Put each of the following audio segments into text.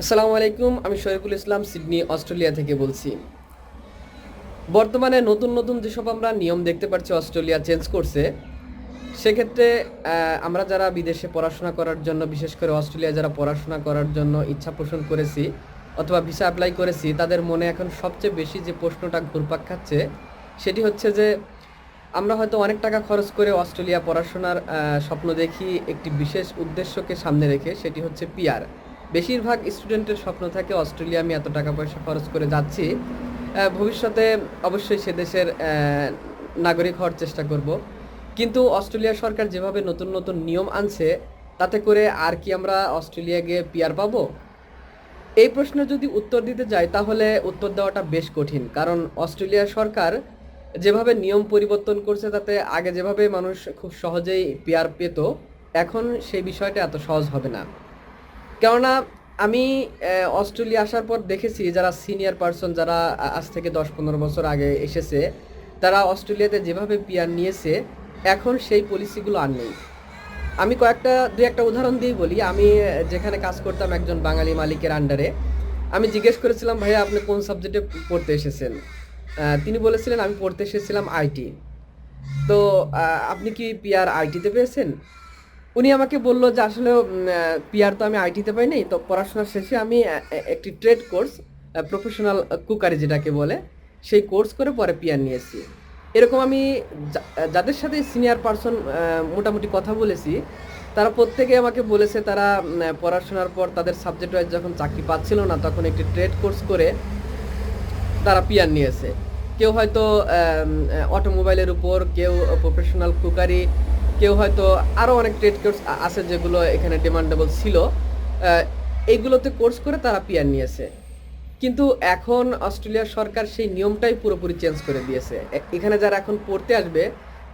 আসসালামু আলাইকুম, আমি শরীফুল ইসলাম, সিডনি, অস্ট্রেলিয়া থেকে বলছি। বর্তমানে নতুন নতুন যেসব আমরা নিয়ম দেখতে পাচ্ছি অস্ট্রেলিয়া চেঞ্জ করছে, সেক্ষেত্রে আমরা যারা বিদেশে পড়াশোনা করার জন্য, বিশেষ করে অস্ট্রেলিয়া যারা পড়াশোনা করার জন্য ইচ্ছা পোষণ করেছি অথবা ভিসা অ্যাপ্লাই করেছি, তাদের মনে এখন সবচেয়ে বেশি যে প্রশ্নটা ঘুরপাক খাচ্ছে, সেটি হচ্ছে যে, আমরা হয়তো অনেক টাকা খরচ করে অস্ট্রেলিয়া পড়াশোনার স্বপ্ন দেখি, একটি বিশেষ উদ্দেশ্যকে সামনে রেখে, সেটি হচ্ছে পিআর বেশিরভাগ স্টুডেন্টের স্বপ্ন থাকে অস্ট্রেলিয়া আমি এত টাকা পয়সা খরচ করে যাচ্ছি। ভবিষ্যতে অবশ্যই সে দেশের নাগরিক হওয়ার চেষ্টা করব। কিন্তু অস্ট্রেলিয়া সরকার যেভাবে নতুন নতুন নিয়ম আনছে, তাতে করে আর কি আমরা অস্ট্রেলিয়া গিয়ে পিআর পাবো? এই প্রশ্নের যদি উত্তর দিতে যাই, তাহলে উত্তর দেওয়াটা বেশ কঠিন। কারণ অস্ট্রেলিয়া সরকার যেভাবে নিয়ম পরিবর্তন করছে, তাতে আগে যেভাবে মানুষ খুব সহজেই পিয়ার পেত, এখন সেই বিষয়টা এত সহজ হবে না। কেননা আমি অস্ট্রেলিয়া আসার পর দেখেছি যারা সিনিয়র পার্সন যারা আজ থেকে দশ পনেরো বছর আগে এসেছে, তারা অস্ট্রেলিয়াতে যেভাবে পিয়ার নিয়েছে, এখন সেই পলিসিগুলো আর নেই। আমি কয়েকটা, দুই একটা উদাহরণ দিয়ে বলি। আমি যেখানে কাজ করতাম একজন বাঙালি মালিকের আন্ডারে আমি জিজ্ঞেস করেছিলাম, ভাইয়া, আপনি কোন সাবজেক্টে পড়তে এসেছেন? তিনি বলেছিলেন, আমি পড়তে এসেছিলাম আইটি তো আপনি কি পিআর আইটিতে পেয়েছেন? উনি আমাকে বলল যে আসলে পিআর তো আমি আইটিতে পাই নাই তো পড়াশোনা শেষে আমি একটি ট্রেড কোর্স প্রফেশনাল কুকারি যেটাকে বলে, সেই কোর্স করে পরে পিয়ার নিয়েছি। এরকম আমি যাদের সাথে সিনিয়র পার্সন মোটামুটি কথা বলেছি, তারা প্রত্যেকে আমাকে বলেছে তারা পড়াশোনার পর তাদের সাবজেক্ট ওয়াইজ যখন চাকরি পাচ্ছিল না, তখন একটি ট্রেড কোর্স করে তারা পিয়ার নিয়েছে। কেউ হয়তো অটোমোবাইলের উপর, কেউ প্রফেশনাল কুকারি কেউ হয়তো আরও অনেক ট্রেড কোর্স আছে যেগুলো এখানে ডিমান্ডেবল ছিল। এইগুলোতে কোর্স করে তারা পিয়ার নিয়েছে। কিন্তু এখন অস্ট্রেলিয়ার সরকার সেই নিয়মটাই পুরোপুরি চেঞ্জ করে দিয়েছে। এখানে যারা এখন পড়তে আসবে,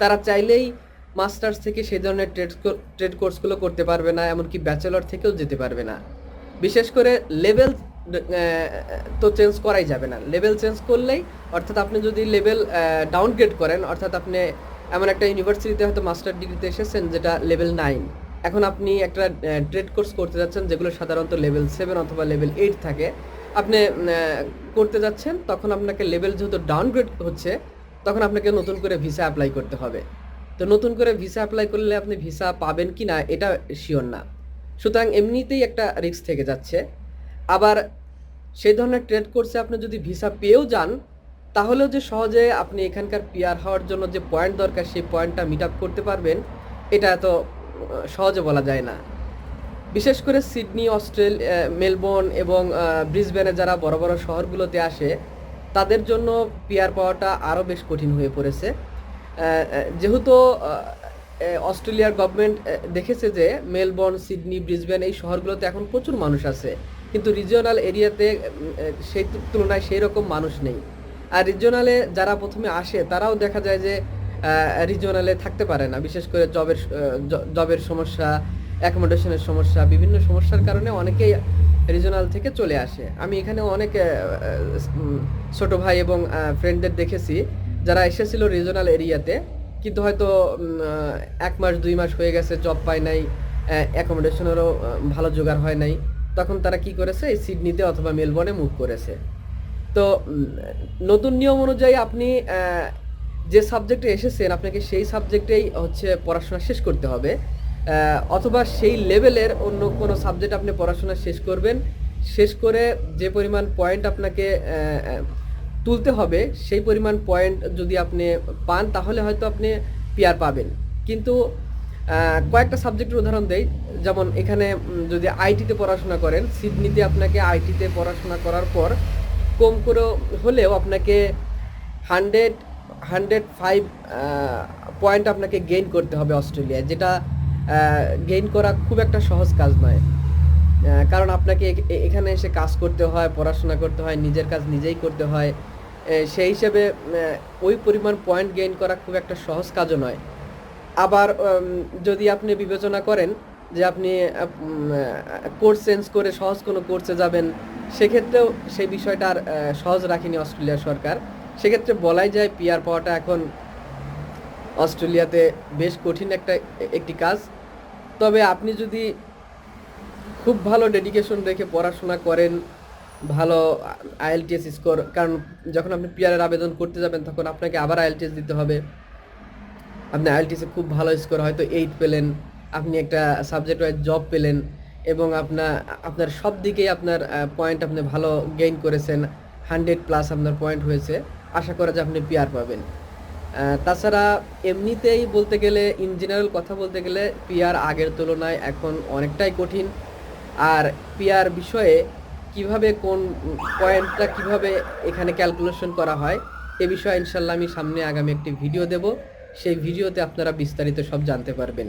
তারা চাইলেই মাস্টার্স থেকে সেই ধরনের ট্রেড ট্রেড কোর্সগুলো করতে পারবে না, এমনকি ব্যাচেলর থেকেও যেতে পারবে না। বিশেষ করে লেভেল তো চেঞ্জ করাই যাবে না। লেভেল চেঞ্জ করলেই অর্থাৎ আপনি যদি লেভেল ডাউনগ্রেড করেন, অর্থাৎ আপনি এমন একটা ইউনিভার্সিটিতে হয়তো মাস্টার ডিগ্রিতে এসেছেন যেটা লেভেল নাইন এখন আপনি একটা ট্রেড কোর্স করতে যাচ্ছেন যেগুলো সাধারণত লেভেল সেভেন অথবা লেভেল এইট থাকে। আপনি করতে যাচ্ছেন, তখন আপনাকে লেভেল যেহেতু ডাউনগ্রেড হচ্ছে, তখন আপনাকে নতুন করে ভিসা অ্যাপ্লাই করতে হবে। তো নতুন করে ভিসা অ্যাপ্লাই করলে আপনি ভিসা পাবেন কি না এটা শিওর না। সুতরাং এমনিতেই একটা রিস্ক থেকে যাচ্ছে। আবার সেই ধরনের ট্রেড কোর্সে আপনি যদি ভিসা পেয়েও যান তাহলেও যে সহজে আপনি এখানকার পিয়ার হওয়ার জন্য যে পয়েন্ট দরকার, সেই পয়েন্টটা মিট আপ করতে পারবেন, এটা এত সহজে বলা যায় না। বিশেষ করে সিডনি অস্ট্রেল মেলবোর্ন এবং ব্রিসবেনে যারা বড় বড় শহরগুলোতে আসে, তাদের জন্য পিয়ার পাওয়াটা আরও বেশ কঠিন হয়ে পড়েছে। যেহেতু অস্ট্রেলিয়ার গভর্নমেন্ট দেখেছে যে মেলবোর্ন সিডনি ব্রিসবেন এই শহরগুলোতে এখন প্রচুর মানুষ আছে। কিন্তু রিজিওনাল এরিয়াতে সেই তুলনায় সেই রকম মানুষ নেই। আর রিজিওনালে যারা প্রথমে আসে, তারাও দেখা যায় যে রিজিওনালে থাকতে পারে না। বিশেষ করে জবের জবের সমস্যা অ্যাকোমোডেশনের সমস্যা, বিভিন্ন সমস্যার কারণে অনেকেই রিজনাল থেকে চলে আসে। আমি এখানে অনেক ছোট ভাই এবং ফ্রেন্ডদের দেখেছি, যারা এসেছিল রিজনাল এরিয়াতে কিন্তু হয়তো এক মাস, দুই মাস হয়ে গেছে জব পায় নাই অ্যাকোমোডেশনেরও ভালো জোগাড় হয় নাই। তখন তারা কি করেছে? এই সিডনিতে অথবা মেলবোর্নে মুভ করেছে। তো নতুন নিয়ম অনুযায়ী আপনি যে সাবজেক্টে এসেছেন, আপনাকে সেই সাবজেক্টেই হচ্ছে পড়াশোনা শেষ করতে হবে। অথবা সেই লেভেলের অন্য কোনো সাবজেক্ট আপনি পড়াশোনা শেষ করবেন। শেষ করে যে পরিমাণ পয়েন্ট আপনাকে তুলতে হবে, সেই পরিমাণ পয়েন্ট যদি আপনি পান, তাহলে হয়তো আপনি পিয়ার পাবেন। কিন্তু কয়েকটা সাবজেক্টের উদাহরণ দেই। যেমন এখানে যদি আইটিতে পড়াশোনা করেন সিডনিতে আপনাকে আইটিতে পড়াশোনা করার পর কম করে হলেও আপনাকে হান্ড্রেড হান্ড্রেড ফাইভ পয়েন্ট আপনাকে গেইন করতে হবে অস্ট্রেলিয়ায়, যেটা গেইন করা খুব একটা সহজ কাজ নয়। কারণ আপনাকে এখানে এসে কাজ করতে হয়, পড়াশোনা করতে হয়, নিজের কাজ নিজেই করতে হয়। সেই হিসেবে ওই পরিমাণ পয়েন্ট গেইন করা খুব একটা সহজ কাজও নয়। আবার যদি আপনি বিবেচনা করেন যে আপনি কোর্স চেঞ্জ করে সহজ কোনো কোর্সে যাবেন, সেক্ষেত্রেও সেই বিষয়টা আর সহজ রাখেনি অস্ট্রেলিয়া সরকার। সেক্ষেত্রে বলাই যায় পিয়ার পাওয়াটা এখন অস্ট্রেলিয়াতে বেশ কঠিন একটা একটি কাজ। তবে আপনি যদি খুব ভালো ডেডিকেশন রেখে পড়াশোনা করেন, ভালো আইএলটিএস স্কোর, কারণ যখন আপনি পিয়ারের আবেদন করতে যাবেন, তখন আপনাকে আবার আইএলটিএস দিতে হবে। আপনি আইএলটিএসে খুব ভালো স্কোর হয়তো এইট পেলেন। আপনি একটা সাবজেক্ট ওয়াইজ জব পেলেন এবং আপনার আপনার সব দিকেই আপনার পয়েন্ট আপনি ভালো গেইন করেছেন হান্ড্রেড প্লাস আপনার পয়েন্ট হয়েছে। আশা করা যায় আপনি পিয়ার পাবেন। তাছাড়া এমনিতেই বলতে গেলে ইন জেনারেল কথা বলতে গেলে পিয়ার আগের তুলনায় এখন অনেকটাই কঠিন। আর পিয়ার বিষয়ে কীভাবে কোন পয়েন্টটা কীভাবে এখানে ক্যালকুলেশন করা হয়, এ বিষয়ে ইনশাল্লাহ আমি সামনে আগামী একটি ভিডিও দেব। সেই ভিডিওতে আপনারা বিস্তারিত সব জানতে পারবেন।